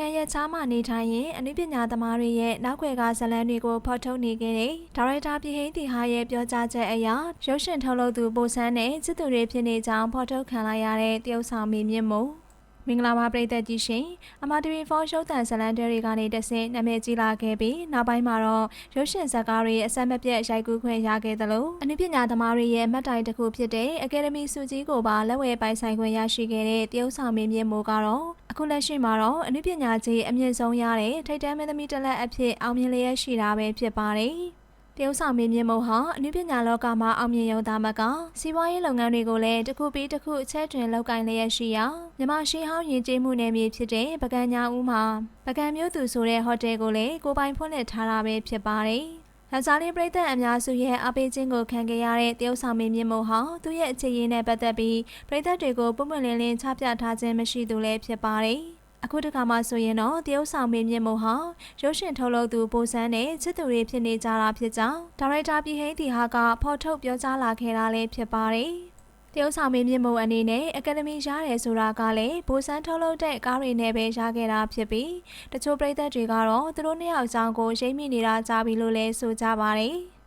နိုင်ငံရဲ့ချားမှနေထိုင်ရင်အနုပညာသမားတွေရဲ့နောက်ွယ်ကဇာတ်လမ်းတွေကိုဖော်ထုတ်နေခဲ့တဲ့ဒါရိုက်တာပြည်ဟိန်းတီဟာရဲ့ပြောကြားချက်အရရုပ်ရှင်ထုတ်လုပ်သူပိုဆန်းနဲ့စစ်သူတွေဖြစ်နေကြောင်းဖော်ထုတ်ခံလိုက်ရတဲ့တရုတ်ဆောင်မင်းမြင့်မို့မင်္ဂလာပါပရိသတ်ကြီးရှင်အမတီဗီဖောရှုပ်တန်ဇလန်တဲတွေကနေတဆင့်နာမည်ကြီးလာခဲ့ပြီးနောက်ပိုင်းမှာတော့ရုပ်ရှင်ဇာတ်ကားတွေအဆက်မပြတ်ရိုက်ကူးခွင့်ရခဲ့သလိုအနုပညာသမားတွေရဲ့မှတ်တိုင်တစ်ခုဖြစ်တဲ့အကယ်ဒမီစုကြီးကိုပါလက်ဝဲပိုင်ဆိုင်ခွင့်ရရှိခဲ့တဲ့တရုတ်ဆောင်မင်းမြင့်မိုးကတော့ အခုလက်ရှိမှာတော့အနုပညာကြီးအမြင့်ဆုံးရတဲ့ထိတ်တန်းမင်းသမီးတစ်လက်အဖြစ်အောင်မြင်လျက်ရှိတာပဲဖြစ်ပါတယ်တရုတ်ဆောင်မင်းမြင့်မို့ဟာအနုပညာလောကမှာအောင်မြင်ရုံသားမကစီးပွားရေးလုပ်ငန်းတွေကိုလည်းတစ်ခုပြီးတစ်ခုအချက်တွင်လုပ်ကိုင်လျက်ရှိရာမြမရှိဟောင်းယဉ်ကျေးမှုနယ်မြေဖြစ်တဲ့ပကံညာဦးမှာပကံမြို့သူဆိုတဲ့ဟိုတယ်ကိုလည်းကိုပိုင်ဖွင့်လှစ်ထားတာပဲဖြစ်ပါတယ်။ ယောက်ျားလေးပြည်သက်အများစုရဲ့အပေးခြင်းကိုခံခဲ့ရတဲ့တရုတ်ဆောင်မင်းမြင့်မို့ဟာသူ့ရဲ့အခြေရင်းနဲ့ပတ်သက်ပြီးပြည်သက်တွေကိုပုံမှန်လင်းလင်းချပြထားခြင်းမရှိသူလည်းဖြစ်ပါတယ်။အခုတခါမှဆိုရင်တော့တရုတ်ဆောင်မင်းမြင့်မို့ဟာရုပ်ရှင်ထုတ်လုပ်သူပိုစန်းနဲ့ချစ်သူတွေဖြစ်နေကြတာဖြစ်ကြောင်းဒါရိုက်တာပြည်ဟိန်းတီဟာကဖော်ထုတ်ပြောကြားလာခဲ့တာလည်းဖြစ်ပါတယ်။ တရုတ်ဆောင်မင်းမြင့်မို့အနေနဲ့အကယ်ဒမီရတယ်ဆိုတာကလည်းဘိုးစန်းထုတ်လုပ်တဲ့ကားတွေနဲ့ပဲရခဲ့တာဖြစ်ပြီးတချို့ပရိသတ်တွေကတော့သူတို့နှစ်ယောက်အကြောင်းကိုရိပ်မိနေတာကြားပြီလို့လည်းဆိုကြပါတယ်။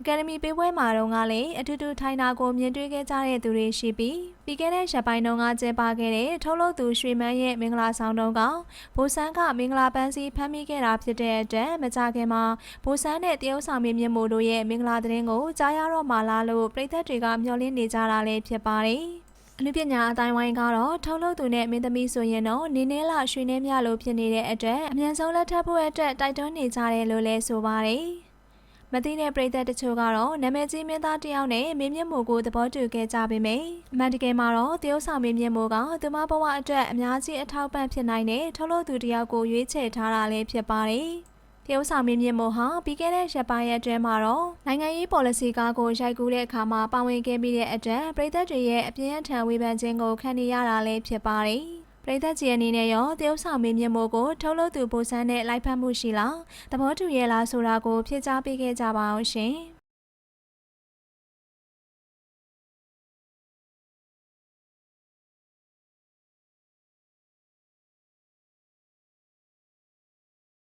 အကယ်ဒမီပေးပွဲမှာတော့ကလည်းအထူးထူးထိုင်တာကိုမြင်တွေ့ခဲ့ကြတဲ့သူတွေရှိပြီးပြီးခဲ့တဲ့ရက်ပိုင်းတုန်းကကျင်းပခဲ့တဲ့ထုတ်လုပ်သူရွှေမန်းရဲ့မင်္ဂလာဆောင်တုန်းကဘိုဆန်းကမင်္ဂလာပန်းစည်းဖမ်းမိခဲ့တာဖြစ်တဲ့အတွက်မကြခင်မှာဘိုဆန်းနဲ့တရုတ်ဆောင်မင်းမြင့်မို့တို့ရဲ့မင်္ဂလာသတင်းကိုကြားရတော့မှလားလို့ပြည်သက်တွေကမျှော်လင့်နေကြတာလည်းဖြစ်ပါတယ်အနုပညာအတိုင်းဝိုင်းကတော့ထုတ်လုပ်သူနဲ့မင်းသမီးဆိုရင်တော့နေနေလရွှေနေမြလို့ဖြစ်နေတဲ့အတွက်အမြန်ဆုံးလက်ထပ်ဖို့အတွက်တိုက်တွန်းနေကြတယ်လို့လည်းဆိုပါတယ် မသိတဲ့ပရိသတ်တချို့ကတော့နာမည်ကြီးမင်းသားတစ်ယောက်နဲ့မင်းမြင့်မိုကိုသဘောတူခဲ့ကြပေမယ့်အမှန်တကယ်မှာတော့တရုတ်ဆောင်မင်းမြင့်မိုကသူမဘဝအတွက်အများကြီးအထောက်ပံ့ဖြစ်နိုင်တဲ့ထုတ်လို့သူတစ်ယောက်ကိုရွေးချယ်ထားတာလည်းဖြစ်ပါတယ်။တရုတ်ဆောင်မင်းမြင့်မိုဟာပြီးခဲ့တဲ့ရက်ပိုင်းအတွင်းမှာတော့နိုင်ငံရေး policy ကားကိုရိုက်ကူးတဲ့အခါမှာပါဝင်ခဲ့ပြီးတဲ့အတွက်ပြည်သက်တွေရဲ့အပြင်းအထန်ဝေဖန်ခြင်းကိုခံနေရတာလည်းဖြစ်ပါတယ်။ ပရိသတ်ကြီးအနေနဲ့ရောတရုတ်ဆောင်မင်းမြင့်မို့ကိုထုတ်လုပ်သူပိုစန်းနဲ့လိုက်ဖက်မှုရှိလားသဘောတူရဲ့လားဆိုတာကိုဖြေကြားပေးခဲ့ကြပါအောင်ရှင်။